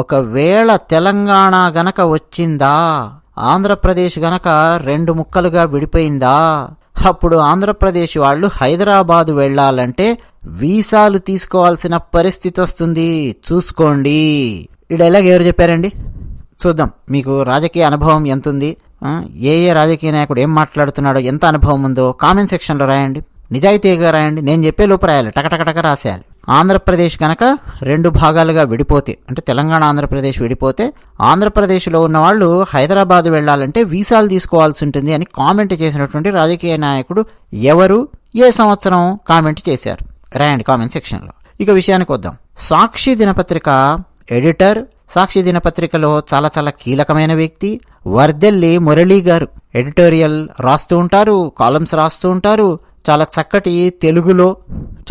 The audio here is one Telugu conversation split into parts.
ఒకవేళ తెలంగాణ గనక వచ్చిందా ఆంధ్రప్రదేశ్ గనక రెండు ముక్కలుగా విడిపోయిందా అప్పుడు ఆంధ్రప్రదేశ్ వాళ్ళు హైదరాబాదు వెళ్ళాలంటే వీసాలు తీసుకోవాల్సిన పరిస్థితి వస్తుంది. చూసుకోండి. ఈ ఎవరు చెప్పారండి? చూద్దాం. మీకు రాజకీయ అనుభవం ఎంత ఉంది ఏ ఏ రాజకీయ నాయకుడు ఏం మాట్లాడుతున్నాడో ఎంత అనుభవం ఉందో కామెంట్ సెక్షన్లో రాయండి. నిజాయితీగా రాయండి. నేను చెప్పే లోపు రాయాలి. టకటకటక రాసేయాలి. ఆంధ్రప్రదేశ్ కనుక రెండు భాగాలుగా విడిపోతే అంటే తెలంగాణ ఆంధ్రప్రదేశ్ విడిపోతే ఆంధ్రప్రదేశ్లో ఉన్న వాళ్ళు హైదరాబాద్ వెళ్ళాలంటే వీసాలు తీసుకోవాల్సి ఉంటుంది అని కామెంట్ చేసినటువంటి రాజకీయ నాయకుడు ఎవరు ఏ సంవత్సరం కామెంట్ చేశారు? రాయండి కామెంట్ సెక్షన్లో. ఇక విషయానికి వద్దాం. సాక్షి దినపత్రిక ఎడిటర్ సాక్షి దినపత్రికలో చాలా చాలా కీలకమైన వ్యక్తి వర్దెల్లి మురళీ గారు ఎడిటోరియల్ రాస్తూ ఉంటారు కాలమ్స్ రాస్తూ ఉంటారు చాలా చక్కటి తెలుగులో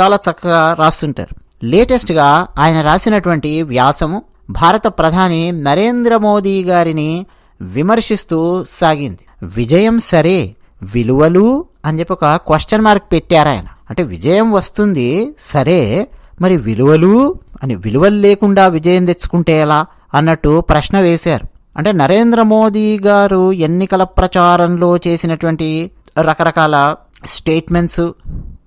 చాలా చక్కగా రాస్తుంటారు. లేటెస్ట్గా ఆయన రాసినటువంటి వ్యాసము భారత ప్రధాని నరేంద్ర మోదీ గారిని విమర్శిస్తూ సాగింది. విజయం సరే విలువలు అని చెప్పి ఒక క్వశ్చన్ మార్క్ పెట్టారు ఆయన. అంటే విజయం వస్తుంది సరే మరి విలువలు అని విలువలు లేకుండా విజయం తెచ్చుకుంటే ఎలా అన్నట్టు ప్రశ్న వేశారు. అంటే నరేంద్ర మోదీ గారు ఎన్నికల ప్రచారంలో చేసినటువంటి రకరకాల స్టేట్మెంట్స్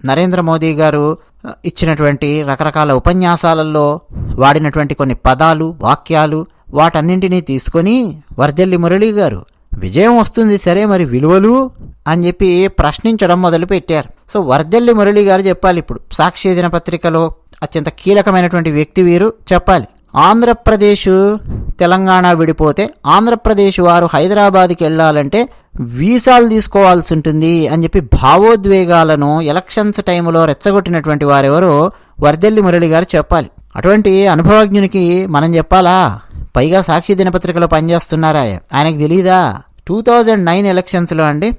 నరేంద్ర మోదీ గారు ఇచ్చినటువంటి రకరకాల ఉపన్యాసాలలో వాడినటువంటి కొన్ని పదాలు వాక్యాలు వాటన్నింటినీ తీసుకొని వర్దెల్లి మురళి గారు విజయం వస్తుంది సరే మరి విలువలు అని చెప్పి ప్రశ్నించడం మొదలుపెట్టారు. సో వర్దెల్లి మురళి గారు చెప్పాలి ఇప్పుడు. సాక్షి దినపత్రికలో అత్యంత కీలకమైనటువంటి వ్యక్తి వీరు చెప్పాలి. ఆంధ్రప్రదేశ్ తెలంగాణ విడిపోతే ఆంధ్రప్రదేశ్ వారు హైదరాబాద్కి వెళ్ళాలంటే వీసాలు తీసుకోవాల్సి ఉంటుంది అని చెప్పి భావోద్వేగాలను ఎలక్షన్స్ టైంలో రెచ్చగొట్టినటువంటి వారెవరో వర్దెల్లి మురళి గారు చెప్పాలి. అటువంటి అనుభవజ్ఞునికి మనం చెప్పాలా? పైగా సాక్షి దినపత్రికలో పనిచేస్తున్నారా? ఆయనకు తెలియదా టూ థౌజండ్ నైన్ ఎలక్షన్స్లో అండి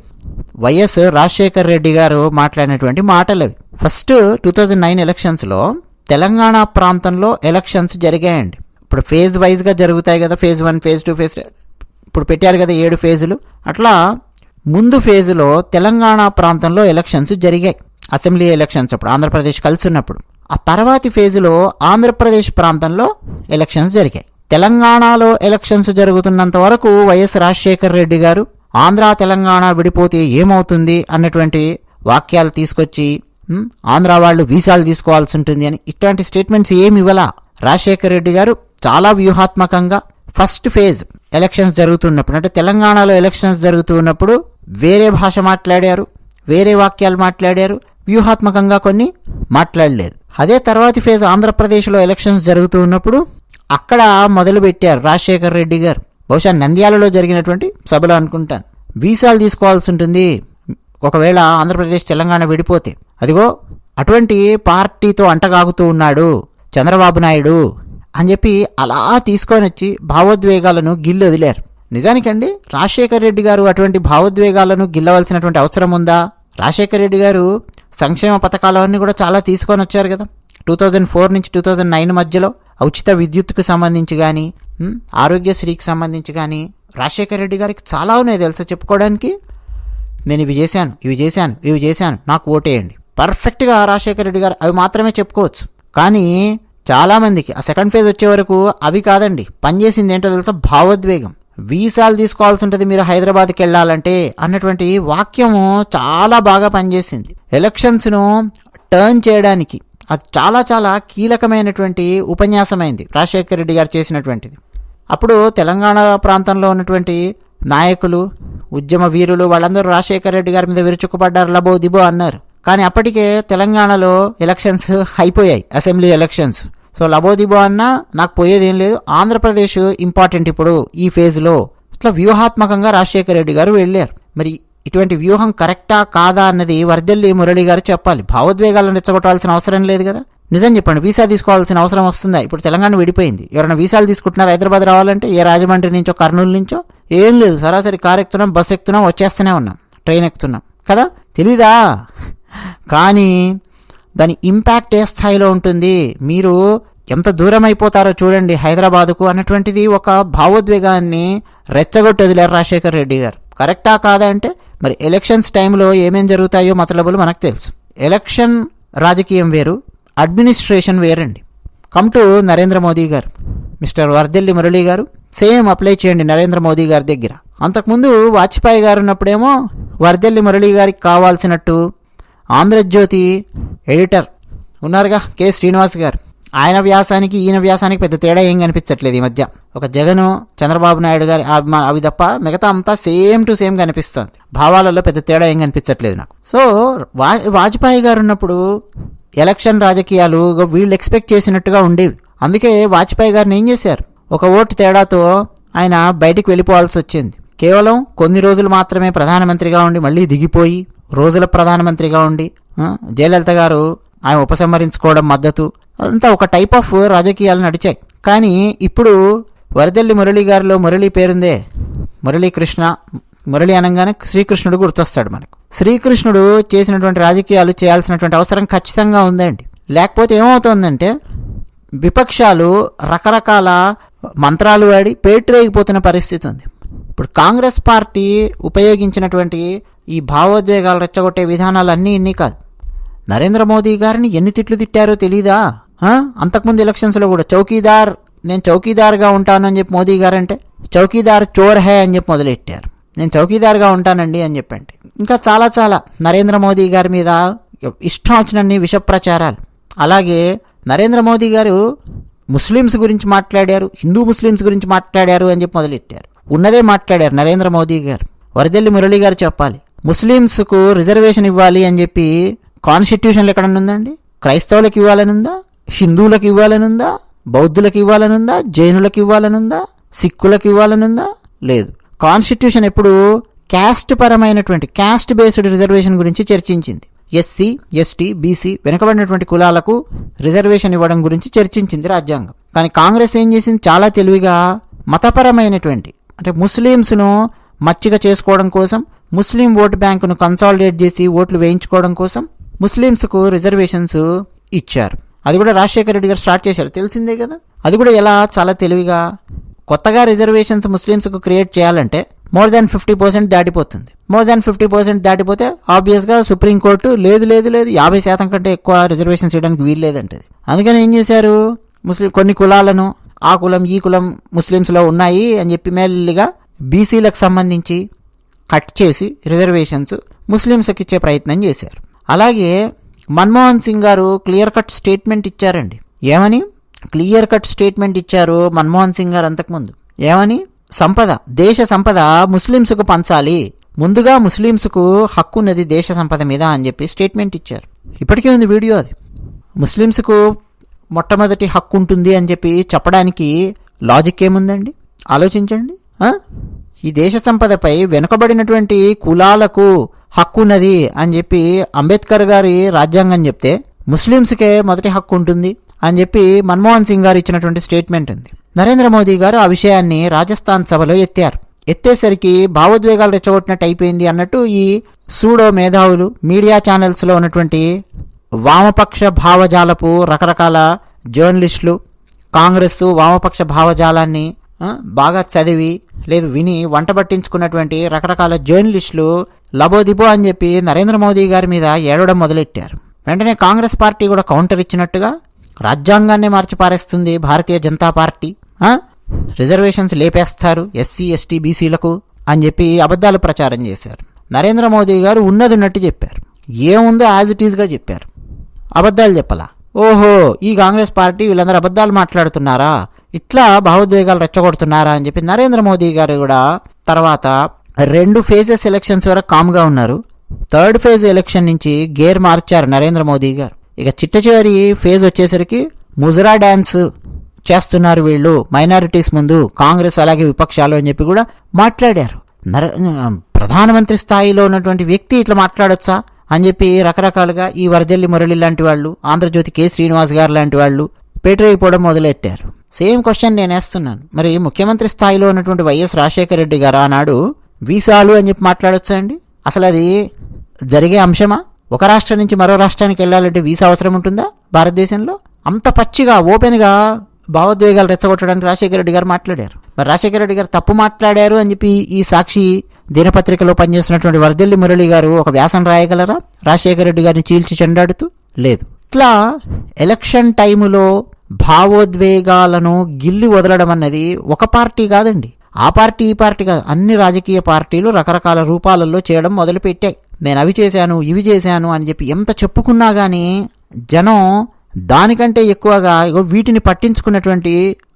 వైఎస్ రాజశేఖర్ రెడ్డి గారు మాట్లాడినటువంటి మాటలు అవి. ఫస్ట్ టూ థౌజండ్ నైన్ ఎలక్షన్స్లో తెలంగాణ ప్రాంతంలో ఎలక్షన్స్ జరిగాయండి. ఇప్పుడు ఫేజ్ వైజ్గా జరుగుతాయి కదా phase one phase two phase ఇప్పుడు పెట్టారు కదా ఏడు ఫేజులు. అట్లా ముందు ఫేజులో తెలంగాణ ప్రాంతంలో ఎలక్షన్స్ జరిగాయి. అసెంబ్లీ ఎలక్షన్స్ అప్పుడు ఆంధ్రప్రదేశ్ కలిసి ఉన్నప్పుడు ఆ తర్వాతి ఫేజులో ఆంధ్రప్రదేశ్ ప్రాంతంలో ఎలక్షన్స్ జరిగాయి. తెలంగాణలో ఎలక్షన్స్ జరుగుతున్నంత వరకు వైఎస్ రాజశేఖర్ రెడ్డి గారు ఆంధ్ర తెలంగాణ విడిపోతే ఏమవుతుంది? అన్నటువంటి వాక్యాలు తీసుకొచ్చి ఆంధ్ర వాళ్ళు వీసాలు తీసుకోవాల్సి ఉంటుంది అని ఇట్లాంటి స్టేట్మెంట్స్ ఏమి ఇవ్వలా. రాజశేఖర్ రెడ్డి గారు చాలా వ్యూహాత్మకంగా ఫస్ట్ ఫేజ్ ఎలక్షన్స్ జరుగుతున్నప్పుడు అంటే తెలంగాణలో ఎలక్షన్స్ జరుగుతున్నప్పుడు వేరే భాష మాట్లాడారు వేరే వాక్యాలు మాట్లాడారు వ్యూహాత్మకంగా కొన్ని మాట్లాడలేదు. అదే తర్వాతి ఫేజ్ ఆంధ్రప్రదేశ్లో ఎలక్షన్స్ జరుగుతూ ఉన్నప్పుడు అక్కడ మొదలుపెట్టారు రాజశేఖర్ రెడ్డి గారు. బహుశా నంద్యాలలో జరిగినటువంటి సభలో అనుకుంటాను. వీసాలు తీసుకోవాల్సి ఉంటుంది. ఒకవేళ ఆంధ్రప్రదేశ్ తెలంగాణ విడిపోతే అదిగో అటువంటి పార్టీతో అంటగాగుతూ ఉన్నాడు చంద్రబాబు నాయుడు. అని చెప్పి అలా తీసుకొని వచ్చి భావోద్వేగాలను గిల్లు వదిలారు. నిజానికండి రాజశేఖర్ రెడ్డి గారు అటువంటి భావోద్వేగాలను గిల్లవలసినటువంటి అవసరం ఉందా? రాజశేఖర్ రెడ్డి గారు సంక్షేమ పథకాలన్నీ కూడా చాలా తీసుకొని వచ్చారు కదా. టూ థౌజండ్ ఫోర్ నుంచి టూ థౌజండ్ నైన్ మధ్యలో ఉచిత విద్యుత్కు సంబంధించి కానీ ఆరోగ్యశ్రీకి సంబంధించి కానీ రాజశేఖర్ రెడ్డి గారికి చాలా ఉన్నాయి తెలుసా చెప్పుకోవడానికి? నేను ఇవి చేశాను ఇవి చేశాను ఇవి చేశాను నాకు ఓటేయండి. పర్ఫెక్ట్గా రాజశేఖర రెడ్డి గారు అవి మాత్రమే చెప్పుకోవచ్చు. కానీ చాలామందికి ఆ సెకండ్ ఫేజ్ వచ్చే వరకు అవి కాదండి. పనిచేసింది ఏంటో తెలుసా? భావోద్వేగం. వీసాలు తీసుకోవాల్సి ఉంటుంది మీరు హైదరాబాద్కి వెళ్ళాలంటే అన్నటువంటి వాక్యము చాలా బాగా పనిచేసింది. ఎలక్షన్స్ను టర్న్ చేయడానికి. అది చాలా చాలా కీలకమైనటువంటి ఉపన్యాసమైంది. రాజశేఖర రెడ్డి గారు చేసినటువంటిది. అప్పుడు తెలంగాణ ప్రాంతంలో ఉన్నటువంటి నాయకులు ఉద్యమ వీరులు వాళ్ళందరూ రాజశేఖర రెడ్డి గారి మీద విరుచుకుపడ్డారు. లబో దిబో అన్నారు. కానీ అప్పటికే తెలంగాణలో ఎలక్షన్స్ అయిపోయాయి అసెంబ్లీ ఎలక్షన్స్. సో లబోదిబో అన్న అన్నా నాకు పోయేది ఏం లేదు. ఆంధ్రప్రదేశ్ ఇంపార్టెంట్ ఇప్పుడు ఈ ఫేజ్లో ఇట్లా వ్యూహాత్మకంగా రాజశేఖర రెడ్డి గారు వెళ్ళారు. మరి ఇటువంటి వ్యూహం కరెక్టా కాదా అన్నది వర్దెల్లి మురళి గారు చెప్పాలి. భావోద్వేగాలను రెచ్చగొట్టాల్సిన అవసరం లేదు కదా. నిజం చెప్పండి వీసా తీసుకోవాల్సిన అవసరం వస్తుందా? ఇప్పుడు తెలంగాణ విడిపోయింది. ఎవరైనా వీసాలు తీసుకుంటున్నారు? హైదరాబాద్ రావాలంటే ఏ రాజమండ్రి నుంచో కర్నూలు నుంచో? ఏం లేదు. సరాసరి కార్ ఎక్కుతున్నాం బస్ ఎక్కుతున్నాం వచ్చేస్తూనే ఉన్నాం. ట్రైన్ ఎక్కుతున్నాం. కదా? తెలీదా? కానీ దాని ఇంపాక్ట్ ఏ స్థాయిలో ఉంటుంది? మీరు ఎంత దూరం అయిపోతారో చూడండి హైదరాబాద్కు అన్నటువంటిది ఒక భావోద్వేగాన్ని రెచ్చగొట్టి వదిలేరు రాజశేఖర్ రెడ్డి గారు. కరెక్టా కాదా అంటే మరి ఎలక్షన్స్ టైంలో ఏమేం జరుగుతాయో మతలబులు మనకు తెలుసు. ఎలక్షన్ రాజకీయం వేరు అడ్మినిస్ట్రేషన్ వేరండి. కమ్ టు నరేంద్ర మోదీ గారు మిస్టర్ వర్దెల్లి మురళి గారు సేమ్ అప్లై చేయండి నరేంద్ర మోదీ గారి దగ్గర. అంతకుముందు వాజ్పేయి గారు ఉన్నప్పుడేమో వర్దెల్లి మురళి గారికి కావాల్సినట్టు ఆంధ్రజ్యోతి ఎడిటర్. ఉన్నారుగా కె. శ్రీనివాస్ గారు. ఆయన వ్యాసానికి ఈయన వ్యాసానికి పెద్ద తేడా ఏం కనిపించట్లేదు ఈ మధ్య. ఒక జగను చంద్రబాబు నాయుడు గారి అభిమా- అవి తప్ప మిగతా అంతా సేమ్ టు సేమ్ కనిపిస్తుంది. భావాలలో పెద్ద తేడా ఏం కనిపించట్లేదు నాకు. సో వా వాజ్పేయి గారు ఉన్నప్పుడు ఎలక్షన్ రాజకీయాలు వీళ్ళు ఎక్స్పెక్ట్ చేసినట్టుగా ఉండేవి. అందుకే వాజ్పేయి గారిని ఏం చేశారు? ఒక ఓటు తేడాతో ఆయన బయటికి వెళ్ళిపోవాల్సి వచ్చింది. కేవలం కొన్ని రోజులు మాత్రమే ప్రధానమంత్రిగా ఉండి మళ్ళీ దిగిపోయి రోజుల ప్రధానమంత్రిగా ఉండి జయలలిత గారు ఆయన ఉపసంహరించుకోవడం మద్దతు అదంతా ఒక టైప్ ఆఫ్ రాజకీయాలు నడిచాయి. కానీ ఇప్పుడు వరదల్లి మురళి గారిలో మురళి పేరుందే. మురళీకృష్ణ మురళి అనగానే శ్రీకృష్ణుడు గుర్తొస్తాడు మనకు. శ్రీకృష్ణుడు చేసినటువంటి రాజకీయాలు చేయాల్సినటువంటి అవసరం ఖచ్చితంగా ఉందండి. లేకపోతే ఏమవుతుందంటే విపక్షాలు రకరకాల మంత్రాలు వాడి పేటరేగిపోతున్న పరిస్థితి ఉంది. ఇప్పుడు కాంగ్రెస్ పార్టీ ఉపయోగించినటువంటి ఈ భావోద్వేగాలు రెచ్చగొట్టే విధానాలు అన్నీ ఇన్ని కాదు. నరేంద్ర మోదీ గారిని ఎన్ని తిట్లు తిట్టారో తెలీదా? అంతకుముందు ఎలక్షన్స్లో కూడా చౌకీదార్ నేను చౌకీదార్గా ఉంటానని చెప్పి మోదీ గారంటే చౌకీదార్ చోర్ హే అని చెప్పి మొదలెట్టారు. నేను చౌకీదార్గా ఉంటానండి అని చెప్పండి ఇంకా చాలా చాలా నరేంద్ర మోదీ గారి మీద ఇష్టం వచ్చినన్ని విష ప్రచారాలు అలాగే నరేంద్ర మోదీ గారు ముస్లిమ్స్ గురించి మాట్లాడారు హిందూ ముస్లిమ్స్ గురించి మాట్లాడారు అని చెప్పి మొదలెట్టారు. ఉన్నదే మాట్లాడారు నరేంద్ర మోదీ గారు. వరదల్లి మురళి గారు చెప్పాలి. ముస్లిమ్స్కు రిజర్వేషన్ ఇవ్వాలి అని చెప్పి కాన్స్టిట్యూషన్లు ఎక్కడ ఉందండి క్రైస్తవులకు ఇవ్వాలని ఉందా హిందువులకు ఇవ్వాలని ఉందా బౌద్ధులకు ఇవ్వాలని ఉందా జైనులకు ఇవ్వాలని ఉందా సిక్కులకు ఇవ్వాలని ఉందా లేదు. కాన్స్టిట్యూషన్ ఎప్పుడు క్యాస్ట్ పరమైనటువంటి క్యాస్ట్ బేస్డ్ రిజర్వేషన్ గురించి చర్చించింది. ఎస్సీ ఎస్టీ బీసీ వెనుకబడినటువంటి కులాలకు రిజర్వేషన్ ఇవ్వడం గురించి చర్చించింది రాజ్యాంగం. కానీ కాంగ్రెస్ ఏం చేసింది? చాలా తెలివిగా మతపరమైనటువంటి అంటే ముస్లిమ్స్ను మచ్చిక చేసుకోవడం కోసం ముస్లిం ఓటు బ్యాంకును కన్సాలిడేట్ చేసి ఓట్లు వేయించుకోవడం కోసం ముస్లిమ్స్కు రిజర్వేషన్స్ ఇచ్చారు. అది కూడా రాజశేఖర రెడ్డి గారు స్టార్ట్ చేశారు. తెలిసిందే కదా? అది కూడా ఎలా? చాలా తెలివిగా. కొత్తగా రిజర్వేషన్స్ ముస్లిమ్స్కు క్రియేట్ చేయాలంటే మోర్ దాన్ ఫిఫ్టీ పర్సెంట్ దాటిపోతుంది. మోర్ దాన్ ఫిఫ్టీ పర్సెంట్ దాటిపోతే ఆబ్వియస్గా సుప్రీంకోర్టు లేదు లేదు లేదు యాభై శాతం కంటే ఎక్కువ రిజర్వేషన్స్ ఇవ్వడానికి వీల్లేదంటది. అందుకని ఏం చేశారు? ముస్లిం కొన్ని కులాలను ఆ కులం ఈ కులం ముస్లిమ్స్లో ఉన్నాయి అని చెప్పి మెల్లిగా బీసీలకు సంబంధించి కట్ చేసి రిజర్వేషన్స్ ముస్లిమ్స్కి ఇచ్చే ప్రయత్నం చేశారు. అలాగే మన్మోహన్ సింగ్ గారు క్లియర్ కట్ స్టేట్మెంట్ ఇచ్చారండి. ఏమని? క్లియర్ కట్ స్టేట్మెంట్ ఇచ్చారు మన్మోహన్ సింగ్ గారు అంతకుముందు. ఏమని? సంపద దేశ సంపద ముస్లిమ్స్కు పంచాలి. ముందుగా ముస్లిమ్స్కు హక్కు ఉన్నది దేశ సంపద మీద అని చెప్పి స్టేట్మెంట్ ఇచ్చారు. ఇప్పటికే ఉంది వీడియో అది. ముస్లిమ్స్కు మొట్టమొదటి హక్కు ఉంటుంది అని చెప్పి చెప్పడానికి లాజిక్ ఏముందండి? ఆలోచించండి. ఈ దేశ సంపదపై వెనుకబడినటువంటి కులాలకు హక్కున్నది అని చెప్పి అంబేద్కర్ గారి రాజ్యాంగం చెప్తే ముస్లిమ్స్కే మొదటి హక్కు ఉంటుంది అని చెప్పి మన్మోహన్ సింగ్ గారు ఇచ్చినటువంటి స్టేట్మెంట్ ఉంది. నరేంద్ర మోదీ గారు ఆ విషయాన్ని రాజస్థాన్ సభలో ఎత్తారు. ఎత్తేసరికి భావోద్వేగాలు రెచ్చగొట్టినట్టు అయిపోయింది అన్నట్టు ఈ సూడో మేధావులు మీడియా ఛానల్స్లో ఉన్నటువంటి వామపక్ష భావజాలపు రకరకాల జర్నలిస్టులు కాంగ్రెస్ వామపక్ష భావజాలాన్ని బాగా చదివి లేదు విని వంట పట్టించుకున్నటువంటి రకరకాల జర్నలిస్టులు లబోదిబో అని చెప్పి నరేంద్ర మోదీ గారి మీద ఏడవడం మొదలెట్టారు. వెంటనే కాంగ్రెస్ పార్టీ కూడా కౌంటర్ ఇచ్చినట్టుగా రాజ్యాంగాన్ని మార్చి పారేస్తుంది భారతీయ జనతా పార్టీ. రిజర్వేషన్స్ లేపేస్తారు ఎస్సీ ఎస్టీ బీసీలకు అని చెప్పి అబద్ధాలు ప్రచారం చేశారు. నరేంద్ర మోదీ గారు ఉన్నది ఉన్నట్టు చెప్పారు. ఏముందో యాజ్ ఇట్ ఈస్గా చెప్పారు. అబద్ధాలు చెప్పలా? ఓహో ఈ కాంగ్రెస్ పార్టీ వీళ్ళందరూ అబద్ధాలు మాట్లాడుతున్నారా? ఇట్లా భావోద్వేగాలు రెచ్చగొడుతున్నారా అని చెప్పి నరేంద్ర మోదీ గారు కూడా తర్వాత రెండు ఫేజెస్ ఎలక్షన్స్ వరకు కామ్గా ఉన్నారు. థర్డ్ ఫేజ్ ఎలక్షన్ నుంచి గేర్ మార్చారు నరేంద్ర మోదీ గారు. ఇక చిట్ట చివరి ఫేజ్ వచ్చేసరికి ముజరా డ్యాన్స్ చేస్తున్నారు వీళ్ళు మైనారిటీస్ ముందు కాంగ్రెస్ అలాగే విపక్షాలు అని చెప్పి కూడా మాట్లాడారు. నర ప్రధానమంత్రి స్థాయిలో ఉన్నటువంటి వ్యక్తి ఇట్లా మాట్లాడొచ్చా అని చెప్పి రకరకాలుగా ఈ వరదల్లి మురళి లాంటి వాళ్ళు ఆంధ్రజ్యోతి కే శ్రీనివాస్ గారు లాంటి వాళ్ళు పేటరైపోవడం మొదలెట్టారు. సేమ్ క్వశ్చన్ నేను వేస్తున్నాను. మరి ముఖ్యమంత్రి స్థాయిలో ఉన్నటువంటి వైఎస్ రాజశేఖర రెడ్డి గారు ఆనాడు వీసాలు అని చెప్పి మాట్లాడొచ్చా అండి? అసలు అది జరిగే అంశమా? ఒక రాష్ట్రం నుంచి మరో రాష్ట్రానికి వెళ్ళాలంటే వీసా అవసరం ఉంటుందా భారతదేశంలో? అంత పచ్చిగా ఓపెన్గా భావోద్వేగాలు రెచ్చగొట్టడానికి రాజశేఖర రెడ్డి గారు మాట్లాడారు. మరి రాజశేఖర రెడ్డి గారు తప్పు మాట్లాడారు అని చెప్పి ఈ సాక్షి దినపత్రికలో పనిచేస్తున్నటువంటి వరదల్లి మురళి గారు ఒక వ్యాసం రాయగలరా? రాజశేఖర రెడ్డి గారిని చీల్చి చెండాడుతూ? లేదు. ఇట్లా ఎలక్షన్ టైములో భావోద్వేగాలను గిల్లి వదలడం అన్నది ఒక పార్టీ కాదండి. ఆ పార్టీ ఈ పార్టీ కాదు. అన్ని రాజకీయ పార్టీలు రకరకాల రూపాలలో చేయడం మొదలుపెట్టాయి. నేను అవి చేశాను ఇవి చేశాను అని చెప్పి ఎంత చెప్పుకున్నా కానీ జనం దానికంటే ఎక్కువగా ఇగో వీటిని పట్టించుకున్నటువంటి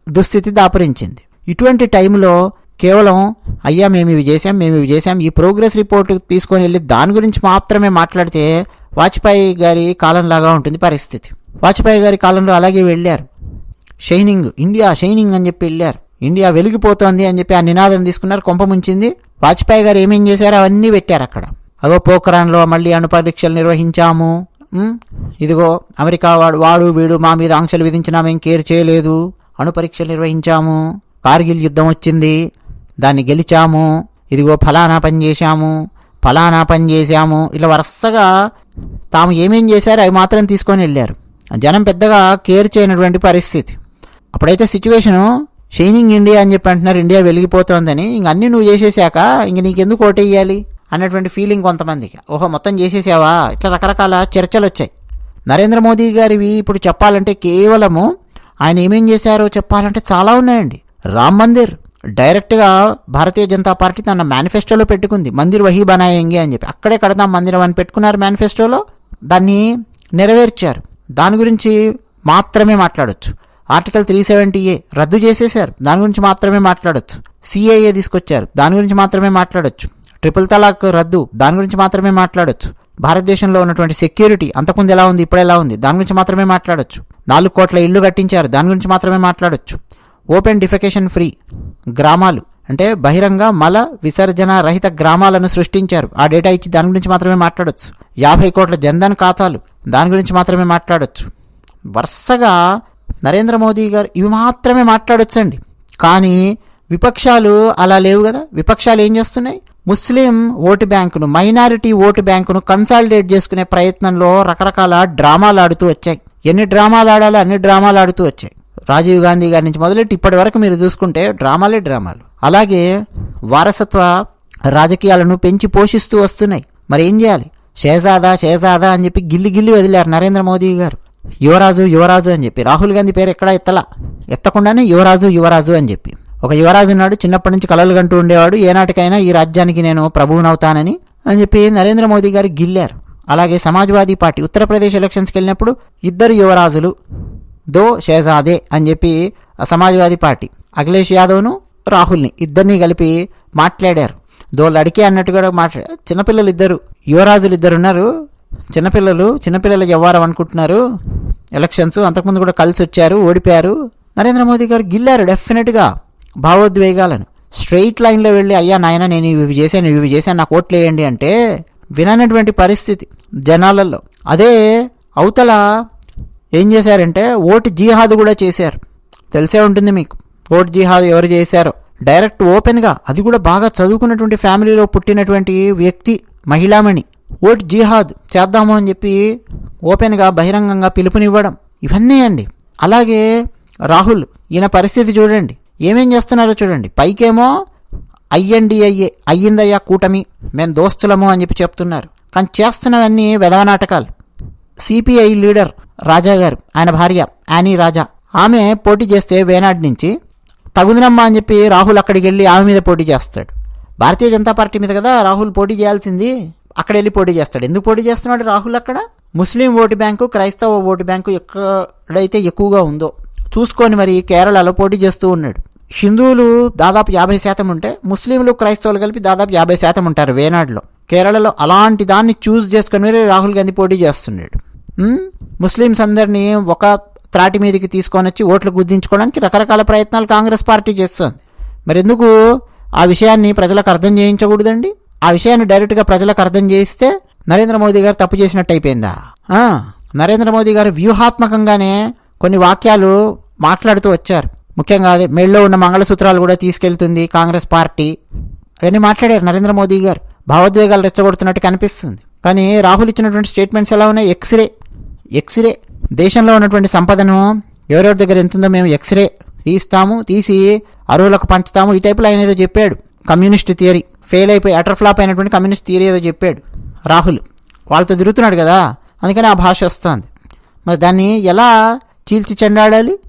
దుస్థితి దాపరించింది. ఇటువంటి టైంలో కేవలం అయ్యా మేము ఇవి చేసాం మేము ఇవి చేసాం ఈ ప్రోగ్రెస్ రిపోర్ట్ తీసుకొని వెళ్ళి దాని గురించి మాత్రమే మాట్లాడితే వాజ్పేయి గారి కాలంలాగా ఉంటుంది పరిస్థితి. వాజ్పేయి గారి కాలంలో అలాగే వెళ్ళారు. షైనింగ్ ఇండియా షైనింగ్ అని చెప్పి వెళ్ళారు. ఇండియా వెలిగిపోతోంది అని చెప్పి ఆ నినాదం తీసుకున్నారు కొంప ముంచింది. వాజ్పేయి గారు ఏమేం చేశారు అవన్నీ పెట్టారు అక్కడ. అగో పోఖరాన్లో మళ్ళీ అణు పరీక్షలు నిర్వహించాము. ఇదిగో అమెరికా వాడు వాడు వీడు మా మీద ఆంక్షలు విధించినా మేము కేర్ చేయలేదు. అణు పరీక్షలు నిర్వహించాము. కార్గిల్ యుద్ధం వచ్చింది. దాన్ని గెలిచాము. ఇదిగో ఫలానా పని చేశాము. ఫలానా పని చేశాము. ఇలా వరుసగా తాము ఏమేం చేశారు అవి మాత్రం తీసుకొని వెళ్ళారు. జనం పెద్దగా కేర్ చేయనటువంటి పరిస్థితి. అప్పుడైతే సిచ్యువేషను షైనింగ్ ఇండియా అని చెప్పి అంటున్నారు ఇండియా వెలిగిపోతోందని. ఇంక అన్నీ నువ్వు చేసేసాక ఇంక నీకెందుకు ఓటేయాలి అన్నటువంటి ఫీలింగ్ కొంతమందికి. ఓహో మొత్తం చేసేసావా? ఇట్లా రకరకాల చర్చలు వచ్చాయి నరేంద్ర మోదీ గారివి ఇప్పుడు చెప్పాలంటే కేవలము ఆయన ఏమేం చేశారో చెప్పాలంటే చాలా ఉన్నాయండి. రామ్ మందిర్ డైరెక్ట్గా భారతీయ జనతా పార్టీ తన మేనిఫెస్టోలో పెట్టుకుంది. మందిర్ వహీ బనాయంగి అని చెప్పి. అక్కడే కడదాం మందిరం అని పెట్టుకున్నారు మేనిఫెస్టోలో. దాన్ని నెరవేర్చారు. దాని గురించి మాత్రమే మాట్లాడొచ్చు. ఆర్టికల్ త్రీ సెవెంటీ ఏ రద్దు చేసేశారు. దాని గురించి మాత్రమే మాట్లాడొచ్చు. సిఏఏ తీసుకొచ్చారు. దాని గురించి మాత్రమే మాట్లాడొచ్చు. ట్రిపుల్ తలాక్ రద్దు దాని గురించి మాత్రమే మాట్లాడొచ్చు. భారతదేశంలో ఉన్నటువంటి సెక్యూరిటీ అంతకుముందు ఎలా ఉంది ఇప్పుడు ఎలా ఉంది దాని గురించి మాత్రమే మాట్లాడొచ్చు. నాలుగు కోట్ల ఇల్లు కట్టించారు దాని గురించి మాత్రమే మాట్లాడొచ్చు. ఓపెన్ డిఫెకేషన్ ఫ్రీ గ్రామాలు అంటే బహిరంగ మల విసర్జన రహిత గ్రామాలను సృష్టించారు. ఆ డేటా ఇచ్చి దాని గురించి మాత్రమే మాట్లాడొచ్చు. యాభై కోట్ల జన్ధన్ ఖాతాలు దాని గురించి మాత్రమే మాట్లాడచ్చు. వరుసగా నరేంద్ర మోదీ గారు ఇవి మాత్రమే మాట్లాడొచ్చండి. కానీ విపక్షాలు అలా లేవు కదా. విపక్షాలు ఏం చేస్తున్నాయి? ముస్లిం ఓటు బ్యాంకును మైనారిటీ ఓటు బ్యాంకును కన్సాలిడేట్ చేసుకునే ప్రయత్నంలో రకరకాల డ్రామాలు ఆడుతూ వచ్చాయి. ఎన్ని డ్రామాలు ఆడాలో అన్ని డ్రామాలు ఆడుతూ వచ్చాయి. రాజీవ్ గాంధీ గారి నుంచి మొదలెట్టి ఇప్పటి వరకు మీరు చూసుకుంటే డ్రామాలే డ్రామాలు. అలాగే వారసత్వ రాజకీయాలను పెంచి పోషిస్తూ వస్తున్నాయి. మరి ఏం చేయాలి? షేజాదా షేజాదా అని చెప్పి గిల్లి గిల్లి వదిలారు నరేంద్ర మోదీ గారు. యువరాజు యువరాజు అని చెప్పి. రాహుల్ గాంధీ పేరు ఎక్కడా ఎత్తలా? ఎత్తకుండానే యువరాజు యువరాజు అని చెప్పి. ఒక యువరాజు ఉన్నాడు చిన్నప్పటి నుంచి కలలు కంటూ ఉండేవాడు. ఏనాటికైనా ఈ రాజ్యానికి నేను ప్రభువునవుతానని అని చెప్పి నరేంద్ర మోదీ గారు గిల్లారు. అలాగే సమాజ్వాదీ పార్టీ ఉత్తరప్రదేశ్ ఎలక్షన్స్కి వెళ్ళినప్పుడు ఇద్దరు యువరాజులు దో షేజాదే అని చెప్పి సమాజ్వాదీ పార్టీ. అఖిలేష్ యాదవ్ను రాహుల్ని ఇద్దరిని కలిపి మాట్లాడారు. దో లడికే అన్నట్టు కూడా మాట చిన్నపిల్లలు ఇద్దరు యువరాజులు ఇద్దరు ఉన్నారు. చిన్నపిల్లలు చిన్నపిల్లల వ్యవహారం అనుకుంటున్నారు. ఎలక్షన్స్ అంతకుముందు కూడా కలిసి వచ్చారు ఓడిపోయారు. నరేంద్ర మోదీ గారు గిల్లారు డెఫినెట్గా భావోద్వేగాలను. స్ట్రెయిట్ లైన్లో వెళ్ళి అయ్యా నాయన నేను ఇవి చేశాను ఇవి చేశాను నాకు ఓట్లు వేయండి అంటే విననటువంటి పరిస్థితి జనాలలో. అదే అవతల ఏం చేశారంటే ఓటు జిహాద్ కూడా చేశారు. తెలిసే ఉంటుంది మీకు ఓటు జిహాద్ ఎవరు చేశారో. డైరెక్ట్ ఓపెన్గా అది కూడా బాగా చదువుకున్నటువంటి ఫ్యామిలీలో పుట్టినటువంటి వ్యక్తి మహిళామణి. ఓట్ జిహాద్ చేద్దాము అని చెప్పి ఓపెన్గా బహిరంగంగా పిలుపునివ్వడం ఇవన్నీ అండి. అలాగే రాహుల్ ఈయన పరిస్థితి చూడండి. ఏమేం చేస్తున్నారో చూడండి. పైకేమో ఐఎన్డిఐఏ అయ్యిందయ్యా కూటమి మేము దోస్తులము అని చెప్పి చెప్తున్నారు. కానీ చేస్తున్నవన్నీ వెధవ నాటకాలు. సిపిఐ లీడర్ రాజా గారు ఆయన భార్య యానీ రాజా. ఆమె పోటీ చేస్తే వేనాడు నుంచి తగుదనమ్మా అని చెప్పి రాహుల్ అక్కడికి వెళ్ళి ఆమె మీద పోటీ చేస్తాడు. భారతీయ జనతా పార్టీ మీద కదా రాహుల్ పోటీ చేయాల్సింది? అక్కడ వెళ్ళి పోటీ చేస్తాడు. ఎందుకు పోటీ చేస్తున్నాడు రాహుల్ అక్కడ? ముస్లిం ఓటు బ్యాంకు క్రైస్తవ ఓటు బ్యాంకు ఎక్కడైతే ఎక్కువగా ఉందో చూసుకొని మరి కేరళలో పోటీ చేస్తూ ఉన్నాడు. హిందువులు దాదాపు యాభై శాతం ఉంటే ముస్లింలు క్రైస్తవులు కలిపి దాదాపు యాభై శాతం ఉంటారు వేనాడులో. కేరళలో అలాంటి దాన్ని చూస్ చేసుకొని మరి రాహుల్ గాంధీ పోటీ చేస్తున్నాడు. ముస్లిమ్స్ అందరినీ ఒక త్రాటి మీదకి తీసుకొని వచ్చి ఓట్లు గుద్దించుకోవడానికి రకరకాల ప్రయత్నాలు కాంగ్రెస్ పార్టీ చేస్తుంది. మరి ఎందుకు ఆ విషయాన్ని ప్రజలకు అర్థం చేయించకూడదండి? ఆ విషయాన్ని డైరెక్ట్గా ప్రజలకు అర్థం చేయిస్తే నరేంద్ర మోదీ గారు తప్పు చేసినట్టు అయిపోయిందా? నరేంద్ర మోదీ గారు వ్యూహాత్మకంగానే కొన్ని వాక్యాలు మాట్లాడుతూ వచ్చారు. ముఖ్యంగా అదే మెళ్ళో ఉన్న మంగళసూత్రాలు కూడా తీసుకెళ్తుంది కాంగ్రెస్ పార్టీ. అవన్నీ మాట్లాడారు నరేంద్ర మోదీ గారు. భావోద్వేగాలు రెచ్చగొడుతున్నట్టు కనిపిస్తుంది. కానీ రాహుల్ ఇచ్చినటువంటి స్టేట్మెంట్స్ ఎలా ఉన్నాయి? ఎక్స్రే ఎక్స్రే దేశంలో ఉన్నటువంటి సంపదను ఎవరెవరి దగ్గర ఎంత ఉందో మేము ఎక్స్రే తీస్తాము తీసి అరువులకు పంచుతాము. ఈ టైపులో ఆయన ఏదో చెప్పాడు. Communist theory. ఫెయిల్ అయిపోయి అటర్ ఫ్లాప్ అయినటువంటి కమ్యూనిస్ట్ థియరీ ఏదో చెప్పాడు. రాహుల్. వాళ్ళతో తిరుగుతున్నాడు కదా. అందుకని ఆ భాష వస్తుంది. మరి దాన్ని ఎలా చీల్చి చెండాడాలి?